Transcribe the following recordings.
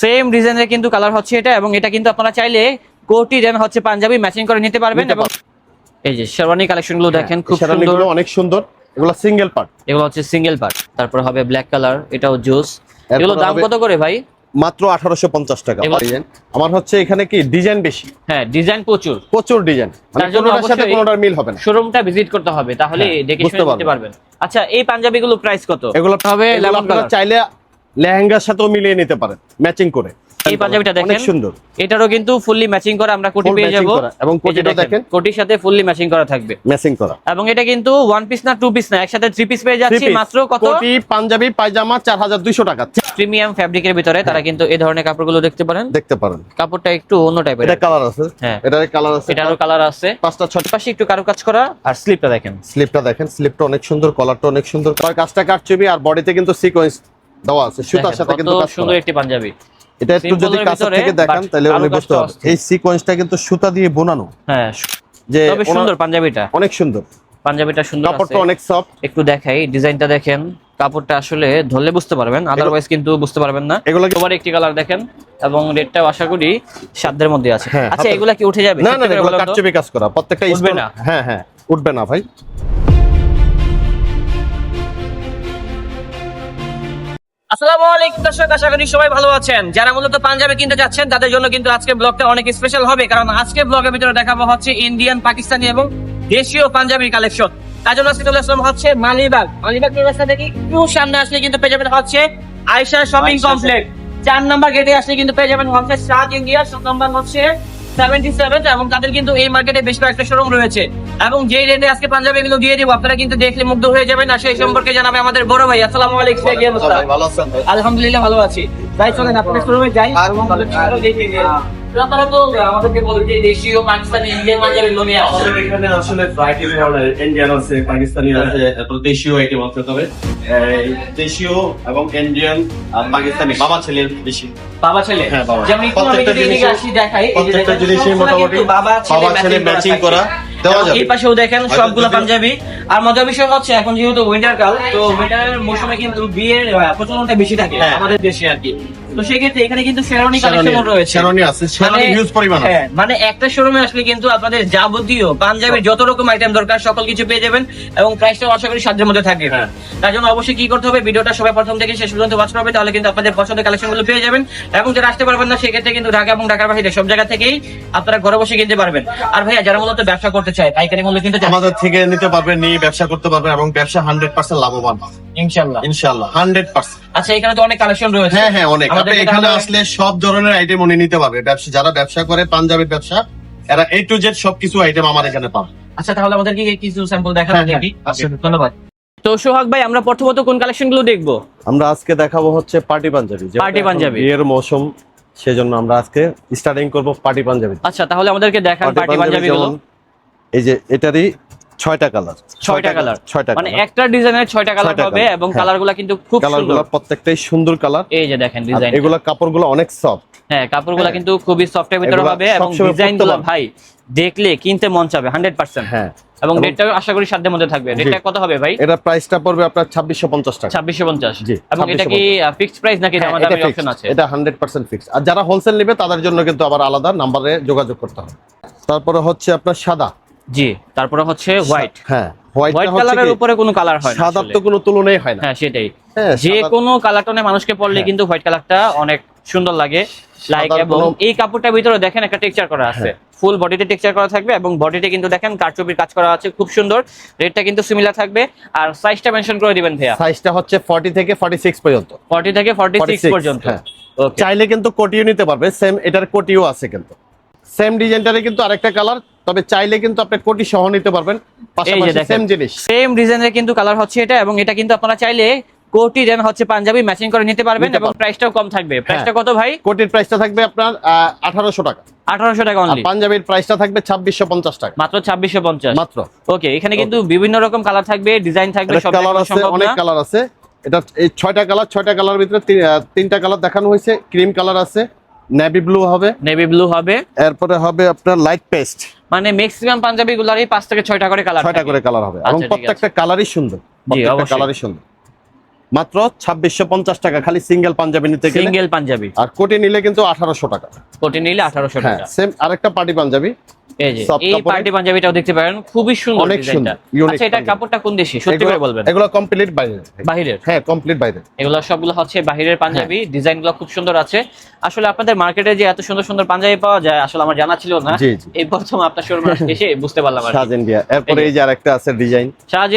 Same ডিজাইনের কিন্তু colour হচ্ছে এটা এবং এটা কিন্তু আপনারা চাইলে কোটি দেন হচ্ছে পাঞ্জাবি ম্যাচিং করে নিতে পারবেন এবং এই যে শেরওয়ানি কালেকশনগুলো দেখেন খুব সুন্দর। অনেক সুন্দর। এগুলো সিঙ্গেল পার্ট এগুলো হচ্ছে সিঙ্গেল পার্ট তারপর হবে ব্ল্যাক কালার এটাও জুস এগুলো দাম কত করে ভাই? মাত্র আঠারোশো পঞ্চাশ টাকা। আমার হচ্ছে এখানে কি ডিজাইন বেশি? হ্যাঁ ডিজাইন প্রচুর। প্রচুর ডিজাইন মানে তার জন্য সাথে কোনোটার মিল হবে না। শোরুমটা ভিজিট করতে হবে তাহলে হ্যাঁ, দেখে শুনে নিতে পারবেন। আচ্ছা এই পাঞ্জাবিগুলো প্রাইস কত? এগুলো হবে চাইলে লেহেঙ্গার সাথেও মিলিয়ে নিতে পারেন ম্যাচিং করে। এই পাঞ্জাবিটা অনেক দেখেন। সুন্দর। এটারও কিন্তু ফুললি ম্যাচিং করা আমরা কোটি পেয়ে যাব। এবং কোটিটা দেখেন। কোটির সাথে ফুললি ম্যাচিং করা থাকবে। ম্যাচিং করা। এবং এটা কিন্তু ওয়ান পিস না টু পিস না একসাথে থ্রি পিস পেয়ে যাচ্ছি। মাত্র কত? কোটি পাঞ্জাবি পায়জামা চার হাজার দুইশো টাকা। প্রিমিয়াম ফ্যাব্রিকের ভিতরে তারা কিন্তু এই ধরনের কাপড়গুলো দেখতে পারেন। দেখতে পারেন। কাপড়টা একটু অন্য টাইপের এটা কালার আছে। হ্যাঁ। এটার কালার আছে। এটারও কালার আছে। পাঁচটা ছটা পাশে একটু কারুকাজ করা। আর স্লিপটা দেখেন। স্লিপটা দেখেন স্লিপটা অনেক সুন্দর কলারটা অনেক সুন্দর। তার কাজটা কাটছবি আর বডিতে কিন্তু সিকোয়েন্স দেওয়া আছে সুতার সাথে কিন্তু কাজ সুন্দর একটি পাঞ্জাবি। এটা একটু যদি কাছে থেকে দেখান তাহলে উনি বুঝতে পারবেন এই সিকোয়েন্সটা কিন্তু সুতা দিয়ে বোনানো। হ্যাঁ যে তবে সুন্দর পাঞ্জাবিটা। অনেক সুন্দর। পাঞ্জাবিটা সুন্দর কাপড়টা অনেক সফট একটু দেখাই ডিজাইনটা দেখেন। কাপড়টা আসলে ধরলে বুঝতে পারবেন আদারওয়াইজ কিন্তু বুঝতে পারবেন না। এগুলো সবার একটি কালার দেখেন এবং রেটটাও আশা করি সাধ্যের মধ্যে আছে। হ্যাঁ, আচ্ছা এগুলা কি উঠে যাবে? না না এগুলো বলেন কাজ করা প্রত্যেকটা উঠবে না? হ্যাঁ হ্যাঁ উঠবে না ভাই। আসসালামু আলাইকুম দর্শক আশা করি সবাই ভালো আছেন। যারা মূলত পাঞ্জাবে কিনতে যাচ্ছেন তাদের জন্য কিন্তু আজকে ব্লগটা অনেক স্পেশাল হবে কারণ আজকে ব্লগের ভিতরে দেখাবো হচ্ছে ইন্ডিয়ান পাকিস্তানি এবং দেশীয় পাঞ্জাবি কালেকশন তার জন্য আজকে চলে আসলাম হচ্ছে মালিবাগ। মালিবাগ রাস্তা থেকে একটু সামনে আসলে কিন্তু পেয়ে যাবেন হচ্ছে আয়সা শপিং কমপ্লেক্স চার নাম্বার গেটে আসলে কিন্তু পেয়ে যাবেন হচ্ছে সাত ইন্ডিয়া শপ নাম্বার হচ্ছে সেভেন্টি সেভেন এবং তাদের কিন্তু এই মার্কেটে বেশ কয়েকটা শোরুম রয়েছে। এবং যে রেটে আজকে পাঞ্জাবি এগুলো দিয়ে দিব আপনারা কিন্তু দেখলে মুগ্ধ হয়ে যাবেন আর সেই সম্পর্কে জানাবে আমাদের বড় ভাই। আসসালামু আলাইকুম ভাই, কি অবস্থা? আলহামদুলিল্লাহ ভালো আছি। ভাই চলেন আপনাদের শোরুমে যাই। আপনারা তো আমাদেরকে বলেন যে দেশীয় পাকিস্তানি ইন্ডিয়ান পাঞ্জাবি লোনে আসছে এখানে আসলে ভ্যারাইটি ধরনের ইন্ডিয়ান আছে পাকিস্তানি আছে। তারপর দেশীয় আইটেম আছে তবে এই দেশীয় এবং ইন্ডিয়ান আর পাকিস্তানি বাবা ছেলের বেশি। বাবা ছেলে? হ্যাঁ, যেমন প্রত্যেকটা যদি আসি দেখাই প্রত্যেকটা জিনিসই মোটামুটি বাবা বাবা ছেলে ম্যাচিং করা দেওয়া এবং যাবে। এই পাশেও দেখেন সবগুলো পাঞ্জাবি। আর মজার বিষয় হচ্ছে এখন যেহেতু উইন্টার কাল তো উইন্টারের মৌসুমে কিন্তু বিয়ের প্রচলনটা বেশি থাকে হ্যাঁ। আমাদের দেশে আর কি। তো সেক্ষেত্রে এখানে কিন্তু শেরওয়ানি কালেকশন রয়েছে। শেরওয়ানি আছে। শেরওয়ানি মানে- হিউজ পরিমাণ আছে। হ্যাঁ, মানে একটা শোরুমে আসলে কিন্তু আপনাদের যাবতীয় পাঞ্জাবির যত রকম আইটেম দরকার সকল কিছু পেয়ে যাবেন এবং প্রাইসটাও আশা করি সাধ্যের মধ্যে হ্যাঁ। তার জন্য অবশ্যই কি করতে হবে? ভিডিওটা সবাই প্রথম থেকে শেষ পর্যন্ত ওয়াচ করবে তাহলে কিন্তু আপনাদের পছন্দের পেয়ে যাবেন। এবং যারা আসতে পারবেন না সেক্ষেত্রে কিন্তু ঢাকা এবং ঢাকার বাহিরে সব জায়গা থেকেই আপনারা ঘরে বসে কিনতে পারবেন। আর ভাইয়া যারা মূলত ব্যবসা করতে চায় পাইকারি মূল্য কিনতে আমাদের থেকে নিতে পারবেন নিয়ে ব্যবসা করতে পারবেন এবং ব্যবসা হান্ড্রেড পার্সেন্ট লাভবান আচ্ছা এখানে তো অনেক কালেকশন রয়েছে। হ্যাঁ হ্যাঁ অনেক। আপনি এখানে আসলে সব ধরনের আইটেম উনি নিতে পারবে। ব্যবসা যারা ব্যবসা করে পাঞ্জাবের ব্যবসা এরা এ টু জেড সবকিছু আইটেম আমার এখানে পাবে। আচ্ছা তাহলে আমাদেরকে কিছু স্যাম্পল হ্যাঁ, হ্যাঁ, দেখি। ধন্যবাদ। তো সোহাগ ভাই আমরা প্রথমত কোন কালেকশনগুলো দেখব? আমরা আজকে দেখাবো হচ্ছে পার্টি পাঞ্জাবি। Party পাঞ্জাবি। বিয়ের মৌসুম সেজন্য আমরা আজকে স্টার্টিং করব পার্টি পাঞ্জাবি। আচ্ছা তাহলে আমাদেরকে দেখান পার্টি পাঞ্জাবি গুলো এই যে এটারই ছয়টা কালার। ছয়টা কালার। ছয়টা মানে একটা ডিজাইনের ছয়টা কালার হবে এবং হ্যাঁ। কালারগুলা কিন্তু খুব কালার সুন্দর। গুলো প্রত্যেকটাই সুন্দর কালার। এই যে দেখেন ডিজাইন এগুলা কাপড়গুলো অনেক সফট হ্যাঁ কাপড়গুলো হ্যাঁ। কিন্তু খুবই সফটের ভিতরে হবে এবং সবসময় ডিজাইন পরতে গুলো পারবে। ভাই দেখলে কিনতে মন চাবে হান্ড্রেড পার্সেন্ট হ্যাঁ। এবং রেটটা আশা করি সাধ্যের মধ্যে থাকবে। রেটটা কত হবে ভাই? এটা প্রাইসটা পড়বে আপনার ছাব্বিশশো পঞ্চাশ টাকা। ছাব্বিশশো পঞ্চাশ। জি, এবং এটা কি ফিক্সড প্রাইস নাকি আমাদের এটা অপশন আছে? এটা হান্ড্রেড পার্সেন্ট ফিক্স আর যারা হোলসেল নেবে তাদের জন্য কিন্তু আবার আলাদা নাম্বারে যোগাযোগ করতে হবে। তারপরে হচ্ছে আপনার সাদা। জি তারপরে হচ্ছে হোয়াইট হ্যাঁ হোয়াইট হোয়াইট কালারের উপরে কোনো কালার হয় তো কোনো তুলনাই হয় না। হ্যাঁ সেটাই। হ্যাঁ, যে কোনো কালার টোনে মানুষকে পরলে হ্যাঁ। কিন্তু হোয়াইট কালারটা অনেক সুন্দর লাগে লাইক এবং এই কাপড়টার ভিতরে দেখেন একটা টেক্সচার করা আছে। ফুল বডিতে টেক্সচার করা থাকবে এবং বডিতে কিন্তু দেখেন কারচুপির কাজ করা আছে খুব সুন্দর। রেটটা কিন্তু সিমিলার থাকবে। আর সাইজটা মেনশন করে দিবেন ভাইয়া। সাইজটা হচ্ছে 40 থেকে 46 পর্যন্ত। 40 থেকে 46 46 পর্যন্ত। হ্যাঁ। চাইলে কিন্তু কোটিও নিতে পারবে। সেম এটার কোটিও আছে কিন্তু। সেম ডিজাইনটারে কিন্তু আরেকটা কালার তবে চাইলে কিন্তু আপনি কোটি সহ নিতে পারবেন পাশাপাশি সেম জিনিস। সেম ডিজাইনের কিন্তু কালার হচ্ছে এটা এবং এটা কিন্তু আপনারা চাইলে কোটি দেন হচ্ছে পাঞ্জাবি ম্যাচিং করে নিতে পারবেন এবং। প্রাইসটাও কম থাকবে। প্রাইসটা কত ভাই? কোটির প্রাইসটা থাকবে আপনার আঠারোশো টাকা। 1800 টাকা আর অনলি পাঞ্জাবির প্রাইসটা থাকবে ছাব্বিশশো পঞ্চাশ টাকা। মাত্র 2650 মাত্র। ওকে এখানে কিন্তু বিভিন্ন রকম কালার থাকবে ডিজাইন থাকবে সব কালার আছে অনেক কালার আছে। এটা এই ছয়টা কালার ছয়টা কালার ভিতরে তিনটা কালার দেখানো হয়েছে। ক্রিম কালার আছে নেভি ব্লু হবে। নেভি ব্লু হবে। এরপরে হবে আপনার লাইট পেস্ট মানে ম্যাক্সিমাম পাঞ্জাবি গুলারই পাঁচ থেকে ছয়টা করে কালার ছয়টা করে কালার হবে। এবং আচ্ছা, প্রত্যেকটা কালারই সুন্দর। প্রত্যেকটা। কালারই সুন্দর। মাত্র ছাব্বিশশো পঞ্চাশ টাকা খালি সিঙ্গেল পাঞ্জাবি নিতে গেলে। সিঙ্গেল পাঞ্জাবি। আর কোটি নিলে কিন্তু আঠারোশো টাকা। কোটি নিলে আঠারোশো হ্যাঁ টাকা। সেম আরেকটা পার্টি পাঞ্জাবি। এই পার্টি পাঞ্জাবিটাও দেখতে পারেন খুবই সুন্দর অনেক সুন্দর, আচ্ছা এটা কাপড়টা কোন দেশি? সত্যি করে বলবেন। এগুলো কমপ্লিট বাইরে হ্যাঁ কমপ্লিট বাইরে এগুলো সবগুলো হচ্ছে পাঞ্জাবি হ্যাঁ। খুব সুন্দর আছে। আসলে আপনাদের মার্কেটে যে এত সুন্দর সুন্দর পাঞ্জাবি পাওয়া যায় আসলে আমার জানা ছিল না। এই প্রথম আপনার শোরুমে এসে বুঝতে পারলাম সাজ ইন্ডিয়া এরপরে এই যে। আরেকটা আছে ডিজাইন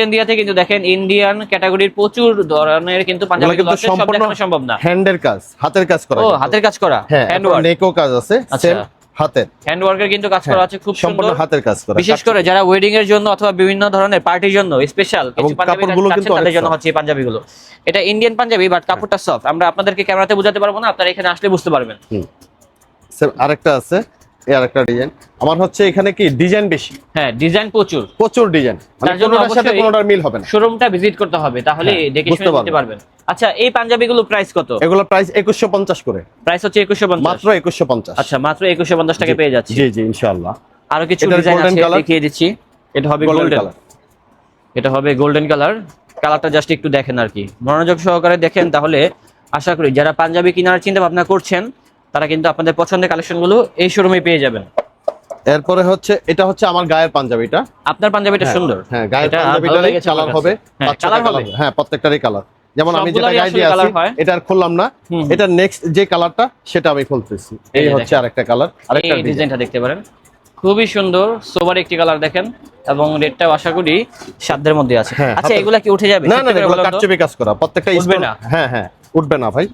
ইন্ডিয়াতে কিন্তু দেখেন ইন্ডিয়ান ক্যাটাগরির প্রচুর ধরনের কিন্তু পাঞ্জাবি কিন্তু সম্পূর্ণ সম্ভব না। হ্যান্ডের কাজ হাতের কাজ করা ও হাতের কাজ করা হ্যাঁ হ্যান্ড নেকও কাজ আছে আচ্ছা। হাতের। হ্যান্ড ওয়ার্কের কিন্তু কাজ করা হ্যাঁ, আছে খুব সম্পূর্ণ হাতের কাজ করা। বিশেষ করে যারা ওয়েডিং এর জন্য অথবা বিভিন্ন ধরনের পার্টির জন্য স্পেশাল কিছু কাপড়গুলো কিন্তু তাদের জন্য হচ্ছে এই পাঞ্জাবিগুলো। এটা ইন্ডিয়ান পাঞ্জাবি বাট কাপড়টা সফট আমরা আপনাদেরকে ক্যামেরাতে বোঝাতে পারব না আপনারা এখানে আসলে বুঝতে পারবেন। Same আরেকটা আছে এই আরেকটা ডিজাইন আমার হচ্ছে এখানে কি ডিজাইন বেশি? হ্যাঁ ডিজাইন প্রচুর। প্রচুর ডিজাইন মানে তার জন্য কোনোটার সাথে কোনোটার মিল হবে না। শোরুমটা ভিজিট করতে হবে তাহলে হ্যাঁ, দেখে শুনে নিতে পারবেন। আচ্ছা এই পাঞ্জাবিগুলো প্রাইস কত? এগুলো প্রাইস একুশশো পঞ্চাশ করে। প্রাইস হচ্ছে একুশশো পঞ্চাশ। মাত্র একুশশো পঞ্চাশ। আচ্ছা মাত্র একুশশো পঞ্চাশ টাকা পেয়ে যাচ্ছি। জি জি ইনশাআল্লাহ। আরও কিছু ডিজাইন আছে দেখিয়ে দিচ্ছি। এটা হবে গোল্ডেন কালার এটা হবে গোল্ডেন কালার কালারটা জাস্ট একটু দেখেন আর কি। মনোযোগ সহকারে দেখেন তাহলে আশা করি যারা পাঞ্জাবি কেনার চিন্তা ভাবনা করছেন তারা কিন্তু আপনাদের পছন্দের কালেকশনগুলো এই শোরুমে পেয়ে যাবেন। এরপরে হচ্ছে এটা হচ্ছে আমার গায়ের পাঞ্জাবিটা আপনার পাঞ্জাবিটা হ্যাঁ, সুন্দর। হ্যাঁ গায়ের আমার কালার হবে হ্যাঁ, কালার কালার হবে। হ্যাঁ প্রত্যেকটারই কালার যেমন আমি যেটা গায়ে দিয়ে আছি হয়। এটা আর খুললাম না। এটা নেক্সট যে কালারটা সেটা আমি খুলতেছি। এই হচ্ছে আরেকটা কালার আরেকটা ডিজাইনটা দেখতে পারেন। খুবই সুন্দর সোবার একটি কালার দেখেন এবং রেডটাও আশা করি সাধ্যের মধ্যে আছে। হ্যাঁ, আচ্ছা এগুলা কি উঠে যাবে? না না এগুলো কাটচুপি কাজ করা। প্রত্যেকটা উঠবে না? হ্যাঁ হ্যাঁ উঠবে না ভাই।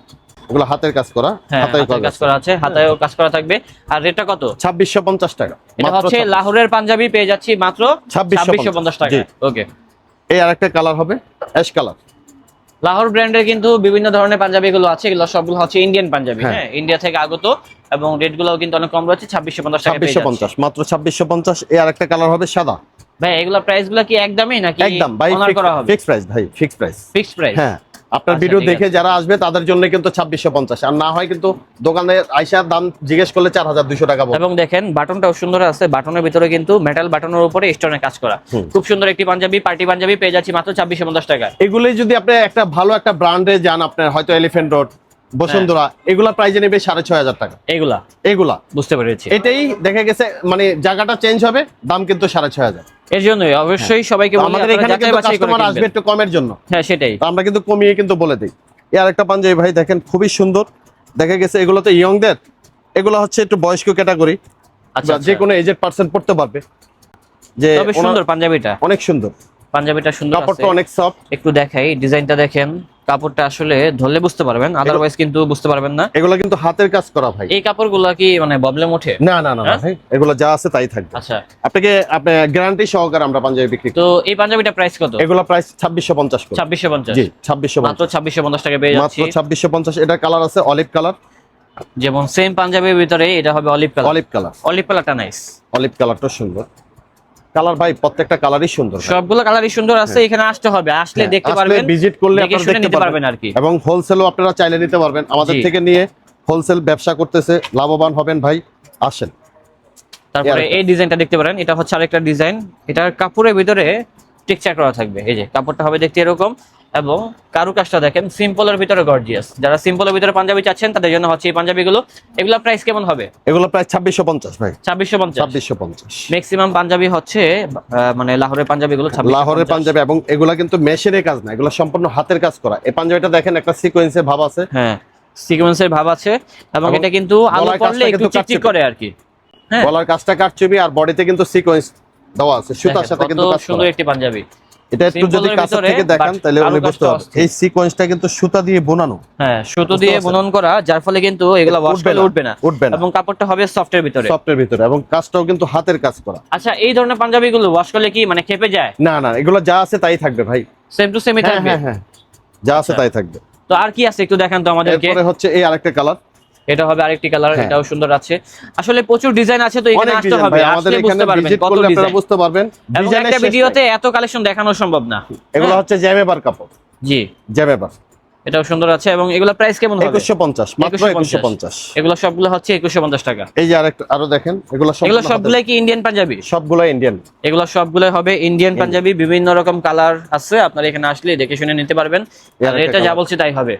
এগুলো হাতের কাজ করা হ্যাঁ হাতায় কাজ করা আছে হাতায়ও কাজ করা থাকবে। আর রেটটা কত? ছাব্বিশশো পঞ্চাশ টাকা এটা হচ্ছে লাহোরের পাঞ্জাবি পেয়ে যাচ্ছি মাত্র 2650 ছাব্বিশশো পঞ্চাশ টাকা। ওকে। এই আরেকটা কালার হবে অ্যাশ কালার লাহোর ব্র্যান্ডের কিন্তু বিভিন্ন ধরনের পাঞ্জাবি গুলো আছে। এগুলো সবগুলো হচ্ছে ইন্ডিয়ান পাঞ্জাবি হ্যাঁ। ইন্ডিয়া থেকে আগত এবং রেটগুলো কিন্তু অনেক কম রয়েছে ছাব্বিশশো পঞ্চাশ ছাব্বিশশো পঞ্চাশ মাত্র ছাব্বিশশো পঞ্চাশ। এ আর একটা কালার হবে সাদা। ভাই এগুলো প্রাইসগুলো কি একদমই নাকি একদম ভাই করা হবে? ফিক্স প্রাইস ভাই ফিক্স প্রাইস ফিক্স প্রাইস হ্যাঁ। আপনার আচ্ছা, ভিডিও দেখে যারা আসবে তাদের জন্য কিন্তু ছাব্বিশশো পঞ্চাশ। আর না হয় কিন্তু দোকানে আইসার দাম জিজ্ঞেস করলে চার হাজার দুশো টাকা এবং দেখেন বাটনটাও সুন্দর আছে। বাটনের ভিতরে কিন্তু মেটাল বাটনের উপরে স্টোনের কাজ করা। খুব সুন্দর একটি পাঞ্জাবি পার্টি পাঞ্জাবি পেয়ে যাচ্ছি মাত্র ছাব্বিশশো পঞ্চাশ টাকা এগুলোই যদি আপনি একটা ভালো একটা ব্র্যান্ডে যান আপনার হয়তো এলিফেন্ট রোড বসুন্ধরা হ্যাঁ। এগুলা প্রাইজে নেবে সাড়ে ছয় হাজার টাকা। এগুলা? এগুলা। বুঝতে পেরেছি। এটাই দেখা গেছে মানে জায়গাটা চেঞ্জ হবে দাম কিন্তু সাড়ে ছয় হাজার। এর জন্যই অবশ্যই সবাইকে তো আমাদের এখানে কাস্টমার আসবে একটু কমের জন্য। হ্যাঁ সেটাই। আমরা কিন্তু কমিয়ে কিন্তু বলে দিই। এই আরেকটা পাঞ্জাবি ভাই দেখেন খুবই সুন্দর। দেখা গেছে এগুলো তো ইয়ংদের। এগুলো হচ্ছে একটু বয়স্ক ক্যাটাগরি আচ্ছা যে কোনো এজেড পার্সন পড়তে পারবে। যে সুন্দর পাঞ্জাবিটা। অনেক সুন্দর। পাঞ্জাবিটা সুন্দর কাপড়টা অনেক সফট একটু দেখাই ডিজাইনটা দেখেন। কাপড়টা আসলে ধরলে বুঝতে পারবেন আদারওয়াইজ কিন্তু বুঝতে পারবেন না। এগুলো কিন্তু হাতের কাজ করা ভাই। এই কাপড়গুলো কি মানে প্রবলেম ওঠে না না না হ্যাঁ? ভাই এগুলো যা আছে তাই থাকবে। আচ্ছা। আপনাকে আপনি গ্যারান্টি সহকারে আমরা পাঞ্জাবি বিক্রি তো এই পাঞ্জাবিটা প্রাইস কত? এগুলো প্রাইস ছাব্বিশশো পঞ্চাশ করে। ছাব্বিশশো পঞ্চাশ। জি ছাব্বিশশো মাত্র ছাব্বিশশো পঞ্চাশ টাকা পেয়ে যাচ্ছি। মাত্র ছাব্বিশশো পঞ্চাশ এটা কালার আছে অলিভ কালার যেমন সেম পাঞ্জাবির ভিতরে এটা হবে olive colour olive colour olive কালারটা নাইস অলিভ কালারটা সুন্দর। কালার ভাই প্রত্যেকটা কালারই সুন্দর। সবগুলো কালারই সুন্দর আছে এখানে আসতে হবে আসলে হ্যাঁ, দেখতে পারবেন ভিজিট করলে আপনারা দেখতে পারবেন। পারবেন আর কি। এবং হোলসেলও আপনারা চাইলে নিতে পারবেন। আমাদের থেকে নিয়ে হোলসেল ব্যবসা করতেছে লাভবান হবেন ভাই আসেন। তারপরে এই ডিজাইনটা দেখতে পারেন এটা হচ্ছে আরেকটা ডিজাইন এটা কাপড়ের ভিতরে টেক্সচার করা থাকবে এই যে কাপড়টা হবে দেখতে এরকম। এবং কারুকাজটা দেখেন সিম্পলের ভিতরে গর্জিয়াস যারা সিম্পলের ভিতরে পাঞ্জাবি চাচ্ছেন তাদের জন্য হচ্ছে এই পাঞ্জাবিগুলো। এগুলো প্রাইস কেমন হবে? এগুলো প্রায় ছাব্বিশশো পঞ্চাশ ভাই। ছাব্বিশশো পঞ্চাশ? ছাব্বিশশো পঞ্চাশ। ম্যাক্সিমাম পাঞ্জাবি হচ্ছে মানে লাহোরের পাঞ্জাবিগুলো লাহোরের পাঞ্জাবি এবং এগুলা কিন্তু মেশিনের কাজ না এগুলো সম্পূর্ণ হাতের কাজ করা। এই পাঞ্জাবিটা দেখেন একটা সিকোয়েন্সের ভাব আছে। হ্যাঁ সিকোয়েন্সের ভাব আছে এবং এটা কিন্তু আলো কাজটা একটু চিকচিক করে আর কি। হ্যাঁ। গলার কাজটা কাটছবি আর বডিতে কিন্তু সিকোয়েন্স দেওয়া আছে সুতার সাথে কিন্তু। সুন্দর একটি পাঞ্জাবি। এটা একটু যদি কাছে থেকে দেখান তাহলে উনি বুঝতে পারবেন। এই সিকোয়েন্সটা কিন্তু সুতা দিয়ে বোনানো। হ্যাঁ সুতো দিয়ে? বুনন করা যার ফলে কিন্তু এগুলো ওয়াশ উঠবে করলে না, উঠবে না। উঠবে না। এবং কাপড়টা হবে সফটের ভিতরে। সফটের ভিতরে এবং কাজটাও কিন্তু হাতের কাজ করা। আচ্ছা এই ধরনের পাঞ্জাবি গুলো ওয়াশ করলে কি মানে খেপে যায়? না না এগুলো যা আছে তাই থাকবে ভাই। সেম টু সেমই থাকবে? হ্যাঁ হ্যাঁ। যা আছে আচ্ছা। তাই থাকবে। তো আর কি আছে একটু দেখান তো আমাদেরকে। এরপরে হচ্ছে এই আরেকটা কালার এটা হবে আরেকটি কালার হ্যাঁ। এটাও সুন্দর আছে। আসলে প্রচুর ডিজাইন আছে তো এখানে আসতে হবে আসলে বুঝতে পারবেন কত ডিজাইন বুঝতে পারবেন। একটা ভিডিওতে এত কালেকশন দেখানো সম্ভব না। এগুলো হ্যাঁ। হচ্ছে জ্যামেবার কাপড়। জি। জ্যামেবার এটাও সুন্দর আছে এবং এগুলো প্রাইস কেমন হবে? একুশশো পঞ্চাশ মাত্র একুশশো পঞ্চাশ। এগুলো সবগুলো হচ্ছে একুশশো পঞ্চাশ টাকা। এই যে আরেকটা আরও দেখেন এগুলো সব এগুলো সবগুলো কি ইন্ডিয়ান পাঞ্জাবি সবগুলো ইন্ডিয়ান এগুলো সবগুলো হবে ইন্ডিয়ান পাঞ্জাবি বিভিন্ন রকম কালার আছে আপনারা এখানে আসলে দেখে শুনে নিতে পারবেন। আর এটা যা বলছি তাই হবে।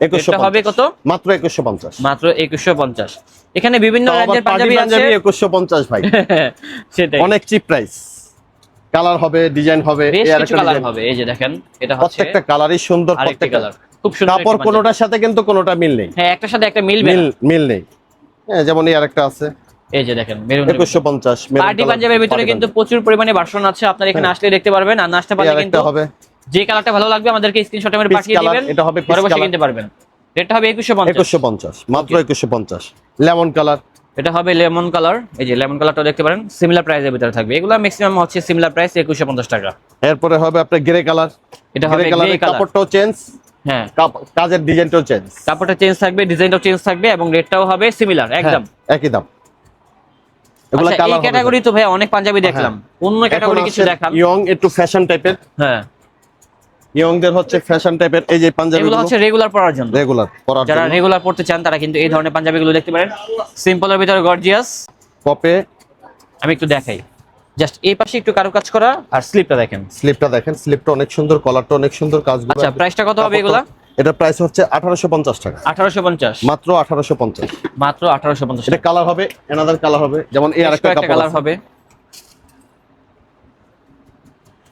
এটা হবে কত? মাত্র একুশশো পঞ্চাশ। মাত্র একুশশো পঞ্চাশ। এখানে বিভিন্ন পাঞ্জাবি আছে। পাঞ্জাবি একুশশো পঞ্চাশ ভাই। সেটাই। অনেক চিপ প্রাইস কালার হবে ডিজাইন হবে বেশ এই কিছু আরেকটা কালার হবে এই যে দেখেন এটা হচ্ছে প্রত্যেকটা কালারই সুন্দর প্রত্যেকটা কালার খুব সুন্দর কাপড় কোনোটার সাথে কিন্তু কোনোটা মিল নেই। হ্যাঁ একটার সাথে একটা মিল মিল নেই। হ্যাঁ যেমন এই আরেকটা আছে। এই যে দেখেন মেরুন একুশশো পঞ্চাশ পার্টি পাঞ্জাবের ভিতরে কিন্তু প্রচুর পরিমাণে ভার্সন আছে আপনারা এখানে আসলে দেখতে পারবেন আর না আসতে পারলে কিন্তু হ্যাঁ। হবে। যে কালারটা ভালো লাগবে আমাদেরকে স্ক্রিনশট মেরে পাঠিয়ে দিবেন। এটা হবে ঘরে বসে কিনতে পারবেন। রেটটা হবে একুশশো পঞ্চাশ। একুশশো পঞ্চাশ মাত্র একুশশো পঞ্চাশ। লেমন কালার এটা হবে লেমন কালার এই যে লেমন কালারটা দেখতে পারেন সিমিলার প্রাইসের ভিতরে থাকবে। এগুলো ম্যাক্সিমাম হচ্ছে সিমিলার প্রাইস একুশশো পঞ্চাশ টাকা। এরপরে হবে আপনার গ্রে কালার এটা হবে গ্রে কালার কাপড়টাও চেঞ্জ হ্যাঁ। কাজের ডিজাইনটাও চেঞ্জ কাপড়টা চেঞ্জ থাকবে ডিজাইনটাও চেঞ্জ থাকবে এবং রেটটাও হবে সিমিলার একদম। একই দাম। এগুলা আচ্ছা, এই ক্যাটাগরি তো ভাই অনেক পাঞ্জাবি দেখলাম। অন্য ক্যাটাগরি কিছু দেখান। ইয়ং একটু ফ্যাশন টাইপের হ্যাঁ। ইয়ংদের হচ্ছে ফ্যাশন টাইপের এই যে পাঞ্জাবি এগুলো হচ্ছে রেগুলার পরার জন্য। রেগুলার পরার যারা রেগুলার পড়তে চান তারা কিন্তু এই ধরনের পাঞ্জাবিগুলো দেখতে পারেন। সিম্পলের ভিতরে গর্জিয়াস কপে আমি একটু দেখাই। জাস্ট এই পাশে একটু কারুকাজ করা আর স্লিপটা দেখেন। স্লিপটা দেখেন স্লিপটা অনেক সুন্দর কলারটা অনেক সুন্দর কাজগুলো আচ্ছা প্রাইসটা কত হবে এগুলা? এটা প্রাইস হচ্ছে আঠারোশো পঞ্চাশ টাকা। আঠারোশো পঞ্চাশ। মাত্র আঠারোশো পঞ্চাশ। মাত্র আঠারোশো পঞ্চাশ এটা কালার হবে এনাদার কালার হবে যেমন এই আরেকটা কালার হবে।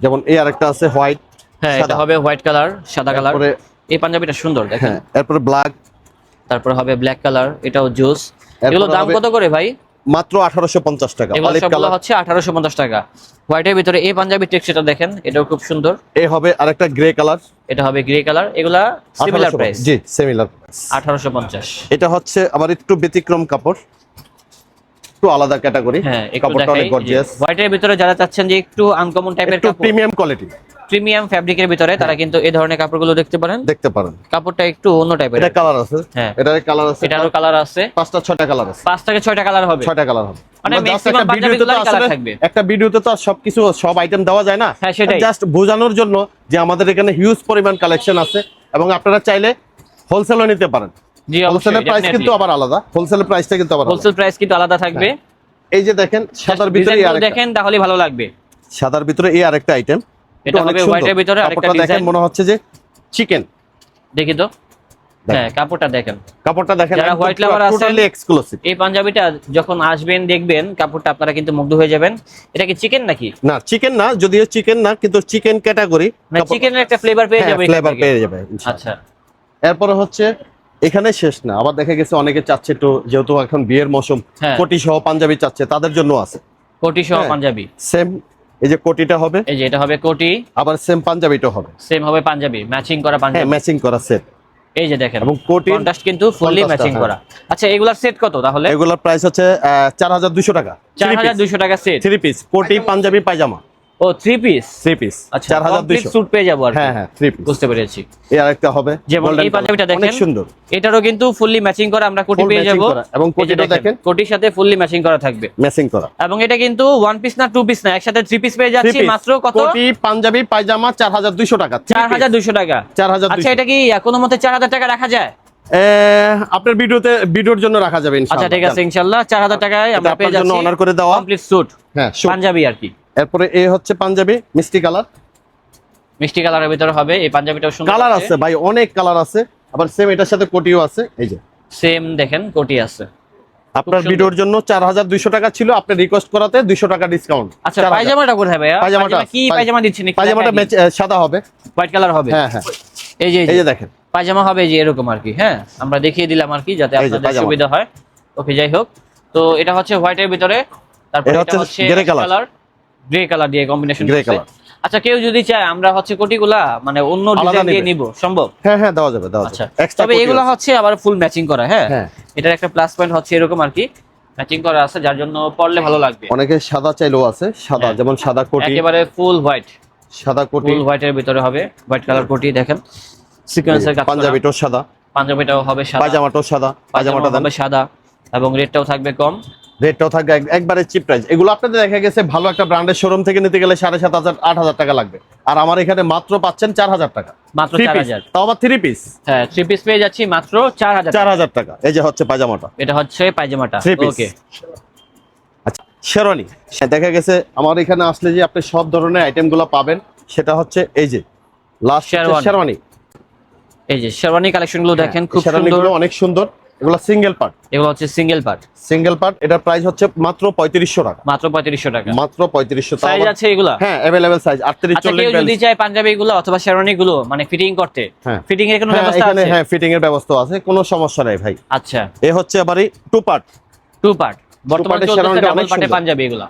যেমন এই আরেকটা আছে হোয়াইট হ্যাঁ এটা হবে হোয়াইট কালার সাদা কালার। এই পাঞ্জাবিটা সুন্দর দেখেন। হ্যাঁ এরপরে ব্ল্যাক। তারপর হবে ব্ল্যাক কালার এটাও জুস। এগুলো দাম কত করে ভাই? মাত্র আঠারোশো পঞ্চাশ টাকা এগুলো অলিভ কালার হচ্ছে আঠারোশো পঞ্চাশ টাকা। হোয়াইটের ভিতরে এই পাঞ্জাবি টেক্সটা দেখেন এটাও খুব সুন্দর। এ হবে আরেকটা গ্রে কালার এটা হবে গ্রে কালার এগুলা সিমিলার প্রাইস জি সিমিলার আঠারোশো পঞ্চাশ। এটা হচ্ছে আবার একটু ব্যতিক্রম কাপড়। একটু আলাদা ক্যাটাগরি হ্যাঁ কাপড়টা অনেক গর্জিয়াস হোয়াইটের ভিতরে যারা চাচ্ছেন যে একটু আনকমন টাইপের একটু কাপড় প্রিমিয়াম কোয়ালিটি প্রিমিয়াম ফ্যাব্রিকের ভিতরে তারা কিন্তু এই ধরনের কাপড়গুলো দেখতে পারেন। দেখতে পারেন। কাপড়টা একটু অন্য টাইপের এটা কালার আছে। হ্যাঁ। এটার কালার আছে। এটারও কালার আছে। পাঁচটা ছয়টা কালার আছে। পাঁচ থেকে ছয়টা কালার হবে। ছয়টা কালার হবে। মানে পাঞ্জাবিগুলোরই colour আসলে থাকবে। একটা ভিডিওতে তো সবকিছু সব আইটেম দেওয়া যায় না। হ্যাঁ, সেটাই। জাস্ট বোঝানোর জন্য যে আমাদের এখানে হিউজ পরিমাণ কালেকশন আছে এবং আপনারা চাইলে হোলসেলও নিতে পারেন। হোলসেলের প্রাইস কিন্তু আবার আলাদা। হোলসেলের প্রাইসটা কিন্তু আবার হোলসেল প্রাইস কিন্তু আলাদা থাকবে। এই যে দেখেন সাদার ভিতরে দেখেন তাহলে ভালো লাগবে। সাদার ভিতরে এই আরেকটা আইটেম এটা হবে হোয়াইটের ভিতরে আরেকটা দেখেন ডিজাইন মনে হচ্ছে যে চিকেন দেখি তো। হ্যাঁ কাপড়টা দেখেন। কাপড়টা দেখেন যারা white lover আছেন- এক্সক্লুসিভ এই পাঞ্জাবিটা যখন আসবেন দেখবেন কাপড়টা আপনারা কিন্তু মুগ্ধ হয়ে যাবেন। এটা কি চিকেন নাকি? না চিকেন না যদিও চিকেন না কিন্তু চিকেন ক্যাটাগরি চিকেনের একটা ফ্লেভার পেয়ে যাবে ফ্লেভার পেয়ে যাবে আচ্ছা। এরপরে হচ্ছে এখানে শেষ না। আবার দেখা গেছে অনেকে চাচ্ছে একটু যেহেতু এখন বিয়ের মৌসুম হ্যাঁ। কোটি সহ পাঞ্জাবি চাচ্ছে তাদের জন্য আছে। কোটি সহ হ্যাঁ। পাঞ্জাবি। সেম এই যে কোটিটা হবে এই যে এটা হবে কোটি। আবার সেম পাঞ্জাবিটা হবে। সেম হবে পাঞ্জাবি ম্যাচিং করা হ্যাঁ পাঞ্জাবি। ম্যাচিং করা সেট এই যে দেখেন এবং কোটি কন্ট্রাস্ট কিন্তু ফুললি ম্যাচিং। করা। আচ্ছা এগুলার সেট কত তাহলে? এগুলোর প্রাইস হচ্ছে চার হাজার দুশো টাকা। চার হাজার দুইশো টাকা সেট থ্রি পিস কোটি পাঞ্জাবি পায়জামা। ও থ্রি পিস থ্রি পিস আচ্ছা চার হাজার দুইশো। স্যুট পেয়ে যাব আর হ্যাঁ হ্যাঁ থ্রি পিস বুঝতে পেরেছি। এই আরেকটা হবে যেমন এই পাঞ্জাবিটা অনেক দেখেন সুন্দর। এটারও কিন্তু ফুললি ম্যাচিং করা আমরা কোটি পেয়ে যাব। এবং কোটিটা দেখেন। কোটির সাথে ফুললি ম্যাচিং করা থাকবে। ম্যাচিং করা। এবং এটা কিন্তু ওয়ান পিস না টু পিস না একসাথে থ্রি পিস পেয়ে যাচ্ছি। মাত্র কত? কোটি পাঞ্জাবি পায়জামা চার হাজার দুইশো টাকা। চার হাজার দুইশো টাকা। চার হাজার আচ্ছা এটা কি কোনো মতে চার হাজার টাকা রাখা যায়? আপনার ভিডিওতে ভিডিওর জন্য রাখা যাবে আচ্ছা ঠিক আছে ইনশাল্লাহ চার হাজার টাকায় আমরা পেয়ে যাচ্ছি অনার করে দেওয়া। কমপ্লিট স্যুট হ্যাঁ পাঞ্জাবি আর কি। এরপরে এ হচ্ছে পাঞ্জাবি মিষ্টি কালার। মিষ্টি কালারের ভিতরে হবে এই পাঞ্জাবিটাও সুন্দর কালার আছে ভাই অনেক কালার আছে। আবার সেম এটার সাথে কোটিও আছে এই যে। সেম দেখেন কোটি আছে। আপনার। ভিডিওর জন্য চার হাজার দুইশো টাকা ছিল আপনি রিকোয়েস্ট করাতে দুইশো টাকা ডিসকাউন্ট আচ্ছা পায়জামাটা কোথায় ভাইয়া? পায়জামাটা কি পায়জামা দিচ্ছেন পায়জামাটা সাদা হবে। হোয়াইট কালার হবে? হ্যাঁ হ্যাঁ। এই যে এই যে। দেখেন। পায়জামা হবে এই যে এরকম আর কি হ্যাঁ? আমরা দেখিয়ে দিলাম আর কি যাতে আপনাদের সুবিধা হয়। ওকে যাই হোক। তো এটা হচ্ছে হোয়াইটের ভিতরে তারপর এটা হচ্ছে colour। কালার গ্রে কালার দিয়ে কম্বিনেশন গ্রে কালার আচ্ছা কেউ যদি চায় আমরা হচ্ছে কোটিগুলা মানে অন্য ডিজাইন দিয়ে নিব সম্ভব? হ্যাঁ হ্যাঁ দেওয়া যাবে দেওয়া আচ্ছা যাবে এক্সট্রা তবে এগুলো হচ্ছে আবার ফুল ম্যাচিং করা হ্যাঁ? হ্যাঁ। এটার একটা প্লাস পয়েন্ট হচ্ছে এরকম আর কি। ম্যাচিং করা আছে যার জন্য পরলে ভালো লাগবে। অনেকে সাদা চাইলেও আছে সাদা হ্যাঁ। যেমন সাদা কোটি। একেবারে ফুল হোয়াইট সাদা কোটি। ফুল হোয়াইটের ভিতরে হবে হোয়াইট কালার কোটি দেখেন। সিকোয়েন্সের কাজ। পাঞ্জাবিটাও সাদা। পাঞ্জাবিটাও হবে সাদা। পায়জামাটাও সাদা পায়জামা হবে সাদা এবং রেটটাও থাকবে কম। রেটটাও থাকবে একবারে চিপ প্রাইস এগুলো আপনাদের দেখা গেছে ভালো একটা ব্র্যান্ডের শোরুম থেকে নিতে গেলে সাড়ে সাত হাজার আট হাজার টাকা লাগবে। আর আমার এখানে মাত্র পাচ্ছেন চার হাজার টাকা। মাত্র Three piece, 4000 তাও আবার থ্রি পিস হ্যাঁ থ্রি পিস পেয়ে যাচ্ছি মাত্র চার হাজার চার হাজার টাকা। এই যে হচ্ছে পাজামাটা এটা হচ্ছে পায়জামাটা। থ্রি পিস ওকে আচ্ছা শেরওয়ানি। দেখা গেছে আমার এখানে আসলে যে আপনি সব ধরনের আইটেমগুলো পাবেন সেটা হচ্ছে এই যে লাস্ট শেরওয়ানি। শেরওয়ানি। এই যে শেরওয়ানি দেখেন খুব সুন্দর। অনেক সুন্দর। এগুলো সিঙ্গেল পার্ট এগুলো হচ্ছে সিঙ্গেল পার্ট সিঙ্গেল পার্ট এটার প্রাইস হচ্ছে মাত্র পঁয়ত্রিশশো টাকা। মাত্র পঁয়ত্রিশশো টাকা। মাত্র পঁয়ত্রিশশো সাইজ আছে এগুলা? হ্যাঁ অ্যাভেলেবেল সাইজ আটত্রিশ আচ্ছা চল্লিশ কেউ যদি চায় পাঞ্জাবি গুলো অথবা শেরওয়ানি গুলো মানে ফিটিং করতে হ্যাঁ। ফিটিং এর কোনো হ্যাঁ ব্যবস্থা এখানে আছে? হ্যাঁ ফিটিং এর ব্যবস্থা আছে কোনো সমস্যা নাই ভাই। আচ্ছা। এ হচ্ছে আবারই টু পার্ট টু পার্ট বর্তমানে ডাবল অনেক পার্টে পাঞ্জাবি এগুলা।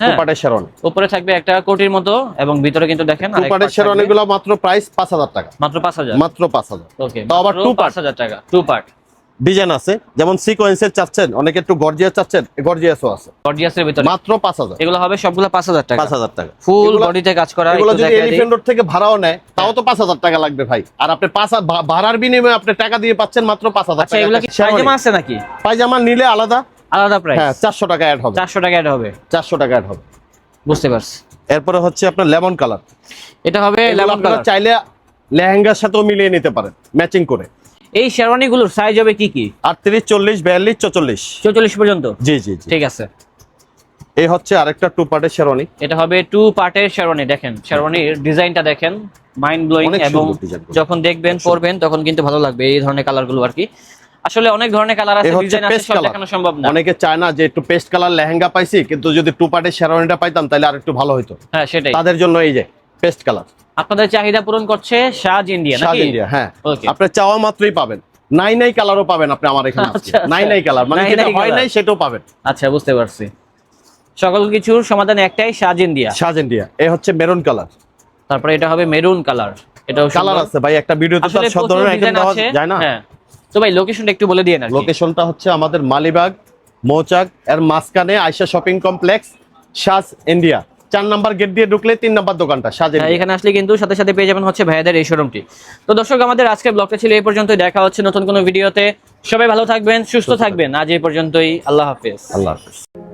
হ্যাঁ। শেরওয়ানি। উপরে থাকবে একটা কোটির মতো এবং ভিতরে কিন্তু দেখেন শেরওয়ানি গুলো মাত্র প্রাইস পাঁচ হাজার টাকা। মাত্র পাঁচ হাজার। মাত্র ওকে আবার টাকা। টু পার্ট ডিজাইন আছে যেমন সিকোয়েন্সের চাচ্ছেন অনেকে একটু গর্জিয়াস চাচ্ছেন গর্জিয়াসও আছে। গর্জিয়াসের ভিতরে। মাত্র পাঁচ হাজার। এগুলো হবে সবগুলো পাঁচ হাজার টাকা। পাঁচ হাজার টাকা। ফুল বডিতে কাজ করা এগুলো যদি। এলিফেন্ট রোড থেকে ভাড়াও নেয় তাও তো পাঁচ হাজার টাকা লাগবে ভাই। আর আপনি পাঁচ হাজার ভা- ভাড়ার বিনিময়ে আপনি টাকা দিয়ে পাচ্ছেন মাত্র পাঁচ হাজার আচ্ছা এগুলো কি পায়জামা আছে নাকি? পায়জামা নিলে আলাদা। আলাদা প্রাইস হ্যাঁ চারশো টাকা অ্যাড হবে। চারশো টাকা এটা হবে। চারশো টাকা অ্যাড হবে। বুঝতে পারছি। এরপরে হচ্ছে আপনার লেমন কালার এটা হবে লেমন কালার চাইলে লেহেঙ্গার সাথেও মিলিয়ে নিতে পারেন ম্যাচিং করে। এই শেরওয়ানি গুলোর সাইজ হবে কি কি? আটত্রিশ চল্লিশ বিয়াল্লিশ চৌচল্লিশ। চৌচল্লিশ পর্যন্ত? জি জি ঠিক আছে। এই হচ্ছে আরেকটা টু পার্টের শেরওয়ানি। এটা হবে টু পার্টের শেরওয়ানি দেখেন। শেরওয়ানির ডিজাইনটা দেখেন মাইন্ড ব্লোয়িং এবং। যখন দেখবেন পরবেন তখন কিন্তু ভালো লাগবে এই ধরনের কালারগুলো আর কি। আসলে অনেক ধরনের কালার আছে ডিজাইন আছে সব দেখানো সম্ভব না। অনেকে চায় না যে একটু পেস্ট কালার লেহেঙ্গা পাইছি কিন্তু যদি টু পার্টের শেরওয়ানিটা পাইতাম তাহলে আরেকটু ভালো হতো হ্যাঁ সেটাই। তাদের জন্য এই যে পেস্ট কালার আপনাদের চাহিদা পূরণ করছে সাজ ইন্ডিয়া সাজ ইন্ডিয়া হ্যাঁ. আপনার চাওয়া মাত্রই পাবেন। নাই নাই কালারও পাবেন আপনি আমার এখানে আচ্ছা, আচ্ছা। নাই নাই কালার মানে যেটা হয় নাই সেটাও পাবেন। আচ্ছা বুঝতে পারছি। সকল কিছুর সমাধান একটাই সাজ ইন্ডিয়া। সাজ ইন্ডিয়া এই হচ্ছে মেরুন কালার। তারপরে এটা হবে মেরুন কালার এটাও কালার আছে ভাই একটা ভিডিওতে তো সব ধরনের আইটেম দেওয়া যায় না? হ্যাঁ। তো ভাই লোকেশনটা একটু বলে দিয়ে না লোকেশনটা হচ্ছে আমাদের মালিবাগ মৌচাক এর মাঝখানে Ayesha shopping complex Saaj India. চার নাম্বার গেট দিয়ে ঢুকলে তিন নাম্বার দোকানটা সাজে হ্যাঁ, এখানে আসলে কিন্তু সাথে সাথে পেয়ে যাবেন হচ্ছে ভাইয়াদের এই শোরুমটি তো দর্শক আমাদের আজকের ব্লগটা ছিল এই পর্যন্তই দেখা হচ্ছে নতুন কোনো ভিডিওতে সবাই ভালো থাকবেন সুস্থ থাকবেন। আজ এই পর্যন্তই আল্লাহ হাফেজ। আল্লাহ হাফেজ।